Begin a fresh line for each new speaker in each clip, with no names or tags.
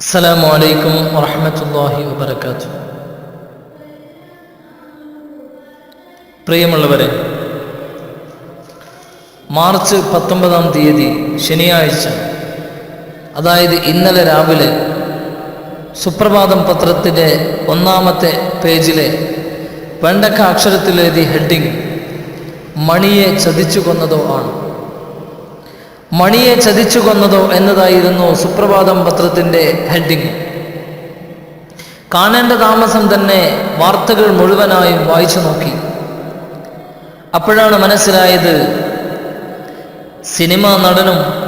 السلام عليكم ورحمة الله وبركاته പ്രിയമുള്ളവരെ മാർച്ച് പത്തൊമ്പതാം തീയതി ശനിയാഴ്ച അതായത് ഇന്നലെ രാവിലെ സുപ്രഭാതം പത്രത്തിൻ്റെ ഒന്നാമത്തെ പേജിലെ വെണ്ടക്ക അക്ഷരത്തിലെഴുതി ഹെഡിങ് മണിയെ ചതിച്ചു കൊന്നതോ ആണ് മണിയെ ചതിച്ചു കൊന്നതോ എന്നതായിരുന്നു സുപ്രഭാതം പത്രത്തിന്റെ ഹെഡിങ്. കാണേണ്ട താമസം തന്നെ വാർത്തകൾ മുഴുവനായും വായിച്ചു നോക്കി. അപ്പോഴാണ് മനസ്സിലായത് സിനിമാ നടനും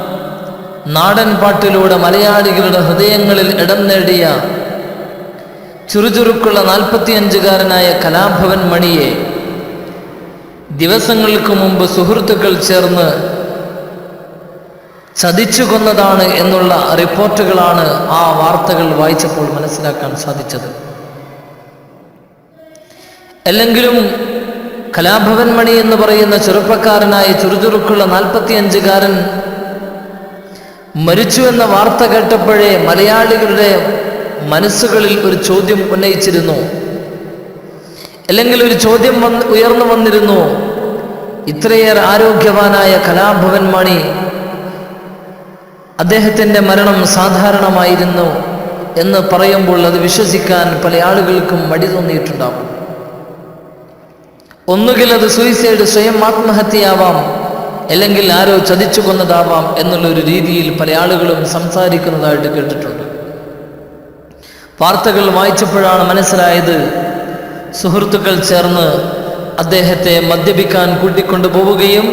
നാടൻ പാട്ടിലൂടെ മലയാളികളുടെ ഹൃദയങ്ങളിൽ ഇടം നേടിയ ചുറുചുറുക്കുള്ള നാൽപ്പത്തിയഞ്ചുകാരനായ കലാഭവൻ മണിയെ ദിവസങ്ങൾക്ക് മുമ്പ് സുഹൃത്തുക്കൾ ചേർന്ന് ചതിച്ചു കൊന്നതാണ് എന്നുള്ള റിപ്പോർട്ടുകളാണ് ആ വാർത്തകൾ വായിച്ചപ്പോൾ മനസ്സിലാക്കാൻ സാധിച്ചത്. അല്ലെങ്കിലും കലാഭവൻ മണി എന്ന് പറയുന്ന ചെറുപ്പക്കാരനായ ചുറുചുറുക്കുള്ള നാൽപ്പത്തിയഞ്ചുകാരൻ മരിച്ചു എന്ന വാർത്ത കേട്ടപ്പോഴേ മലയാളികളുടെ മനസ്സുകളിൽ ഒരു ചോദ്യം ഉന്നയിച്ചിരുന്നു. അല്ലെങ്കിൽ ഒരു ചോദ്യം വന്ന് ഉയർന്നു വന്നിരുന്നു. ഇത്രയേറെ ആരോഗ്യവാനായ കലാഭവൻ മണി അദ്ദേഹത്തിന്റെ മരണം സാധാരണമായിരുന്നു എന്ന് പറയുമ്പോൾ അത് വിശ്വസിക്കാൻ പല ആളുകൾക്കും മടി തോന്നിയിട്ടുണ്ടാവും ഒന്നുകിൽ അത് സൂയിസൈഡ് സ്വയം ആത്മഹത്യയാവാം അല്ലെങ്കിൽ ആരോ ചതിച്ചു കൊന്നതാവാം എന്നുള്ളൊരു രീതിയിൽ പല ആളുകളും സംസാരിക്കുന്നതായിട്ട് കേട്ടിട്ടുണ്ട്. വാർത്തകൾ വായിച്ചപ്പോഴാണ് മനസ്സിലായത് സുഹൃത്തുക്കൾ ചേർന്ന് അദ്ദേഹത്തെ മദ്യപിക്കാൻ കൂട്ടിക്കൊണ്ടു പോവുകയും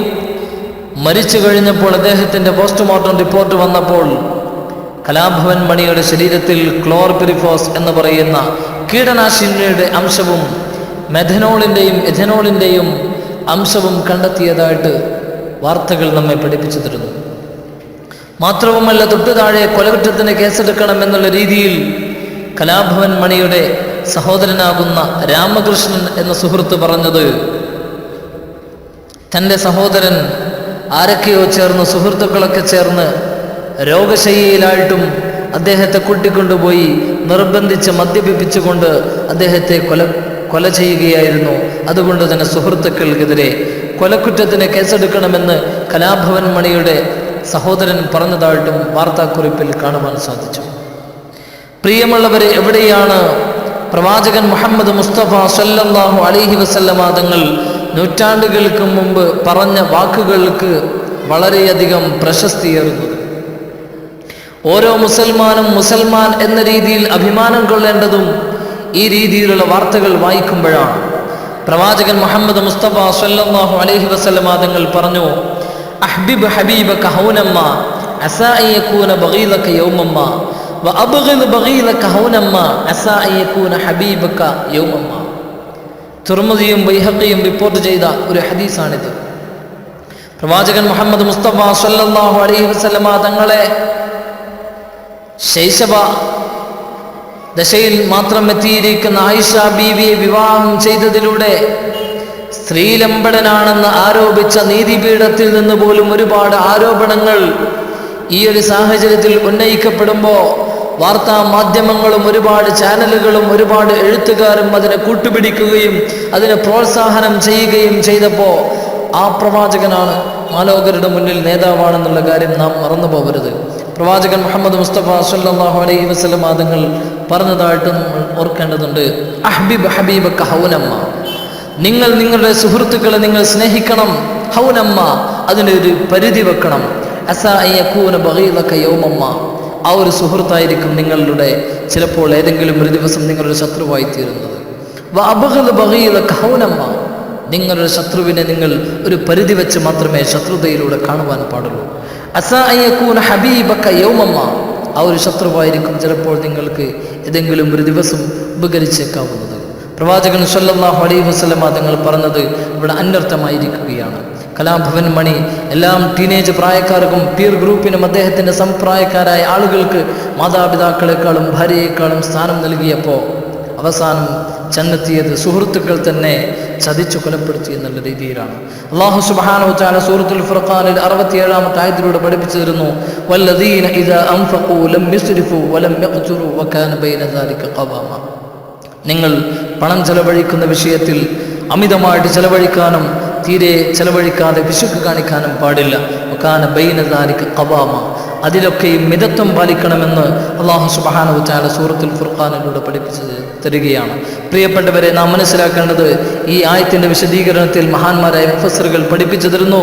മരിച്ചു കഴിഞ്ഞപ്പോൾ അദ്ദേഹത്തിന്റെ പോസ്റ്റ്മോർട്ടം റിപ്പോർട്ട് വന്നപ്പോൾ കലാഭവൻ മണിയുടെ ശരീരത്തിൽ ക്ലോർപിരിഫോസ് എന്ന് പറയുന്ന കീടനാശിനിയുടെ അംശവും മെഥനോളിന്റെയും എഥനോളിന്റെയും അംശവും കണ്ടെത്തിയതായിട്ട് വാർത്തകൾ നമ്മെ പഠിപ്പിച്ചു തരുന്നു. മാത്രവുമല്ല തൊട്ടു താഴെ കൊലകുറ്റത്തിന് കേസെടുക്കണം എന്നുള്ള രീതിയിൽ കലാഭവൻ മണിയുടെ സഹോദരനാകുന്ന രാമകൃഷ്ണൻ എന്ന സുഹൃത്ത് പറഞ്ഞത് തന്റെ സഹോദരൻ ആരൊക്കെയോ ചേർന്ന് സുഹൃത്തുക്കളൊക്കെ ചേർന്ന് രോഗശയ്യയിലായിട്ടും അദ്ദേഹത്തെ കൂട്ടിക്കൊണ്ടുപോയി നിർബന്ധിച്ച് മദ്യപിപ്പിച്ചുകൊണ്ട് അദ്ദേഹത്തെ കൊല കൊല ചെയ്യുകയായിരുന്നു. അതുകൊണ്ട് തന്നെ സുഹൃത്തുക്കൾക്കെതിരെ കൊലക്കുറ്റത്തിന് കേസെടുക്കണമെന്ന് കലാഭവൻ മണിയുടെ സഹോദരൻ പറഞ്ഞതായിട്ടും വാർത്താക്കുറിപ്പിൽ കാണുവാൻ സാധിച്ചു. പ്രിയമുള്ളവരെ എവിടെയാണ് പ്രവാചകൻ മുഹമ്മദ് മുസ്തഫ സല്ലല്ലാഹു അലൈഹി വസല്ലമ തങ്ങൾ നൂറ്റാണ്ടുകൾക്ക് മുമ്പ് പറഞ്ഞ വാക്കുകൾക്ക് വളരെയധികം പ്രശസ്തിയേറുന്നത് ഓരോ മുസൽമാനും മുസൽമാൻ എന്ന രീതിയിൽ അഭിമാനം കൊള്ളേണ്ടതും ഈ രീതിയിലുള്ള വാർത്തകൾ വായിക്കുമ്പോഴാണ്. പ്രവാചകൻ മുഹമ്മദ് മുസ്തഫ സല്ലല്ലാഹു അലഹി വസല്ലമ തങ്ങൾ പറഞ്ഞു അഹ്ബിബ് ഹബീബക കഹൗനമ്മ അസാ അൻ യകൂന ബഗീലക യൗമമ്മ വഅബ്ഗിദ് ബഗീലക ഹൗനമ്മ അസാ അൻ ഹബീബക യൗമമ്മ. തുർമുദിയും ബൈഹഖിയും റിപ്പോർട്ട് ചെയ്ത ഒരു ഹദീസാണിത്. പ്രവാചകൻ മുഹമ്മദ് മുസ്തഫ സല്ലാഹു അലൈഹി വസ്ലമ തങ്ങളെ ശൈശവ ദശയിൽ മാത്രം എത്തിയിരിക്കുന്ന ആയിഷ ബീവിയെ വിവാഹം ചെയ്തതിലൂടെ സ്ത്രീലമ്പടനാണെന്ന് ആരോപിച്ച നീതിപീഠത്തിൽ നിന്ന് പോലും ഒരുപാട് ആരോപണങ്ങൾ ഈ ഒരു സാഹചര്യത്തിൽ ഉന്നയിക്കപ്പെടുമ്പോൾ വാർത്താ മാധ്യമങ്ങളും ഒരുപാട് ചാനലുകളും ഒരുപാട് എഴുത്തുകാരും അതിനെ കൂട്ടുപിടിക്കുകയും അതിനെ പ്രോത്സാഹനം ചെയ്യുകയും ചെയ്തപ്പോൾ ആ പ്രവാചകനാണ് മാലോകരുടെ മുന്നിൽ നേതാവാണെന്നുള്ള കാര്യം നാം മറന്നു പോകരുത്. പ്രവാചകൻ മുഹമ്മദ് മുസ്തഫ സല്ലാഹു അലൈഹി വസല്ലം ആദങ്ങൾ പറഞ്ഞതായിട്ട് നമ്മൾ ഓർക്കേണ്ടതുണ്ട്. അഹ്ബിബ് ഹബീബ് ഹൗനമ്മ. നിങ്ങൾ നിങ്ങളുടെ സുഹൃത്തുക്കളെ നിങ്ങൾ സ്നേഹിക്കണം. ഹൗനമ്മ അതിനൊരു പരിധി വെക്കണം. അസ അയ്യക്കൂന ബഗീലക യൗമമ്മ. ആ ഒരു സുഹൃത്തായിരിക്കും നിങ്ങളുടെ ചിലപ്പോൾ ഏതെങ്കിലും ഒരു ദിവസം നിങ്ങളുടെ ശത്രുവായി തീരുന്നത്. ബഗീലക ഹൗനമ്മ നിങ്ങളുടെ ശത്രുവിനെ നിങ്ങൾ ഒരു പരിധി വെച്ച് മാത്രമേ ശത്രുതയിലൂടെ കാണുവാൻ പാടുള്ളൂ. യൗമമ്മ. ആ ഒരു ശത്രുവായിരിക്കും ചിലപ്പോൾ നിങ്ങൾക്ക് ഏതെങ്കിലും ഒരു ദിവസം ഉപകരിച്ചേക്കാവുന്നത്. പ്രവാചകൻ സല്ലാഹു അലൈഹി വസല്ലമ തങ്ങൾ പറഞ്ഞത് ഇവിടെ അന്വർത്ഥമായിരിക്കുകയാണ്. കലാഭവൻ മണി എല്ലാം ടീനേജ് പ്രായക്കാർക്കും പീർ ഗ്രൂപ്പിനും അദ്ദേഹത്തിന്റെ സംപ്രായക്കാരായ ആളുകൾക്ക് മാതാപിതാക്കളെക്കാളും ഭാര്യയെക്കാളും സ്ഥാനം നൽകിയപ്പോൾ അവസാനം ചെന്നെത്തിയത് സുഹൃത്തുക്കൾ തന്നെ ചതിച്ചു കൊലപ്പെടുത്തി എന്നുള്ള രീതിയിലാണ്. അള്ളാഹു സുബാനോ ചാല സൂറത്തുൽ ഫുർഖാനിൽ അറുപത്തിയേഴാമത്തെ ആയത്തിലൂടെ പഠിപ്പിച്ചു തരുന്നു വല്ലദീന നിങ്ങൾ പണം ചെലവഴിക്കുന്ന വിഷയത്തിൽ അമിതമായിട്ട് ചെലവഴിക്കാനും തീരെ ചെലവഴിക്കാതെ വിശുക്ക് കാണിക്കാനും പാടില്ല. വകാന ബൈന കവാമ അതിലൊക്കെയും മിതത്വം പാലിക്കണമെന്ന് അള്ളാഹു സുബാന ഉച്ചാല സൂറത്തുൽ ഫുർഖാനിലൂടെ പഠിപ്പിച്ചു തരികയാണ്. പ്രിയപ്പെട്ടവരെ നാം മനസ്സിലാക്കേണ്ടത് ഈ ആയത്തിന്റെ വിശദീകരണത്തിൽ മഹാന്മാരായ മുഫസറുകൾ പഠിപ്പിച്ചു തരുന്നു.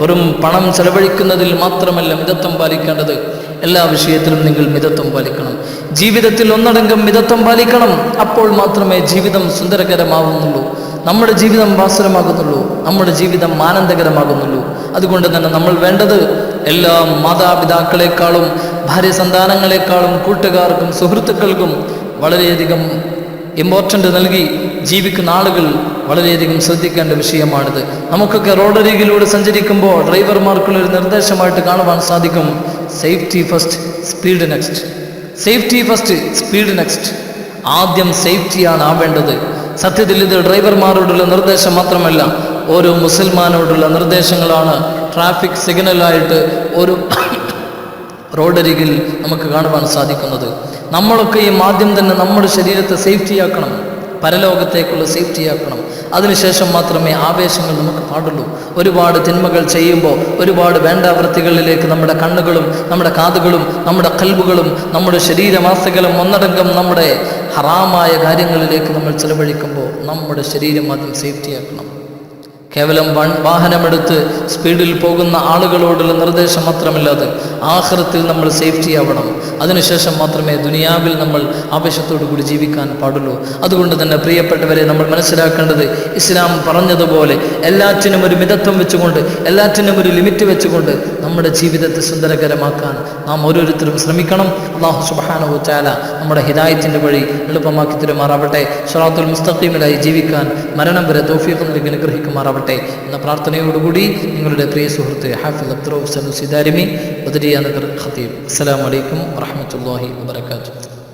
വെറും പണം ചെലവഴിക്കുന്നതിൽ മാത്രമല്ല മിതത്വം പാലിക്കേണ്ടത്. എല്ലാ വിഷയത്തിലും നിങ്ങൾ മിതത്വം പാലിക്കണം. ജീവിതത്തിൽ ഒന്നടങ്കം മിതത്വം പാലിക്കണം. അപ്പോൾ മാത്രമേ ജീവിതം സുന്ദരകരമാവുന്നുള്ളൂ. നമ്മുടെ ജീവിതം ഭാസുരമാകുന്നുള്ളൂ നമ്മുടെ ജീവിതം ആനന്ദകരമാകുന്നുള്ളൂ. അതുകൊണ്ട് തന്നെ നമ്മൾ വേണ്ടത് എല്ലാ മാതാപിതാക്കളെക്കാളും ഭാര്യ സന്താനങ്ങളെക്കാളും കൂട്ടുകാർക്കും സുഹൃത്തുക്കൾക്കും വളരെയധികം ഇമ്പോർട്ടന്റ് നൽകി ജീവിക്കുന്ന ആളുകൾ വളരെയധികം ശ്രദ്ധിക്കേണ്ട വിഷയമാണിത്. നമുക്കൊക്കെ റോഡരികിലൂടെ സഞ്ചരിക്കുമ്പോൾ ഡ്രൈവർമാർക്കുള്ള ഒരു നിർദ്ദേശമായിട്ട് കാണുവാൻ സാധിക്കും. Safety first speed next safety first speed next ആദ്യം സേഫ്റ്റിയാണ് ആവേണ്ടത്. സത്യത്തിൽ ഇത് ഡ്രൈവർമാരോടുള്ള നിർദ്ദേശം മാത്രമല്ല ഓരോ മുസൽമാനോടുള്ള നിർദ്ദേശങ്ങളാണ്. ട്രാഫിക് സിഗ്നലായിട്ട് ഒരു റോഡരികിൽ നമുക്ക് കാണുവാൻ സാധിക്കുന്നത്. നമ്മളൊക്കെയും ആദ്യം തന്നെ നമ്മുടെ ശരീരത്തെ സേഫ്റ്റിയാക്കണം പരലോകത്തേക്കുള്ള സേഫ്റ്റിയാക്കണം. അതിനുശേഷം മാത്രമേ ആവേശങ്ങൾ നമുക്ക് പാടുള്ളൂ. ഒരുപാട് തിന്മകൾ ചെയ്യുമ്പോൾ ഒരുപാട് വേണ്ടാവൃത്തികളിലേക്ക് നമ്മുടെ കണ്ണുകളും നമ്മുടെ കാതുകളും നമ്മുടെ കൽബുകളും നമ്മുടെ ശരീരമാസകളും ഒന്നടങ്കം നമ്മുടെ ഹറാമായ കാര്യങ്ങളിലേക്ക് നമ്മൾ ചെലവഴിക്കുമ്പോൾ നമ്മുടെ ശരീരം ആദ്യം സേഫ്റ്റിയാക്കണം. കേവലം വൺ വാഹനമെടുത്ത് സ്പീഡിൽ പോകുന്ന ആളുകളോടുള്ള നിർദ്ദേശം മാത്രമല്ലാതെ ആഹ്റത്തിൽ നമ്മൾ സേഫ്റ്റി ആവണം. അതിനുശേഷം മാത്രമേ ദുനിയാവിൽ നമ്മൾ ആവേശത്തോടു കൂടി ജീവിക്കാൻ പാടുള്ളൂ. അതുകൊണ്ട് തന്നെ പ്രിയപ്പെട്ടവരെ നമ്മൾ മനസ്സിലാക്കേണ്ടത് ഇസ്ലാം പറഞ്ഞതുപോലെ എല്ലാറ്റിനും ഒരു മിതത്വം വെച്ചുകൊണ്ട് എല്ലാറ്റിനും ഒരു ലിമിറ്റ് വെച്ചുകൊണ്ട് നമ്മുടെ ജീവിതത്തെ സുന്ദരകരമാക്കാൻ നാം ഓരോരുത്തരും ശ്രമിക്കണം. അള്ളാഹു സുബാനോ ചാല നമ്മുടെ ഹിദായത്തിന്റെ വഴി എളുപ്പമാക്കി തരുമാറാവട്ടെ. ഷറാത്തുൽ മുസ്തഖീമിലായി ജീവിക്കാൻ മരണം വരെ തോഫീഖ് നൽകി അനുഗ്രഹിക്കുമാറാവട്ടെ. എന്ന പ്രാർത്ഥനയോടുകൂടി നിങ്ങളുടെ പ്രിയ സുഹൃത്ത് ഹാഫിദ് അബ്ദുറഫ് സനു സിദാരിമി ബദരിയ നഗർ ഖത്തീബ്. അസ്സലാമു അലൈക്കും വറഹ്മത്തുള്ളാഹി വബറകാതുഹു.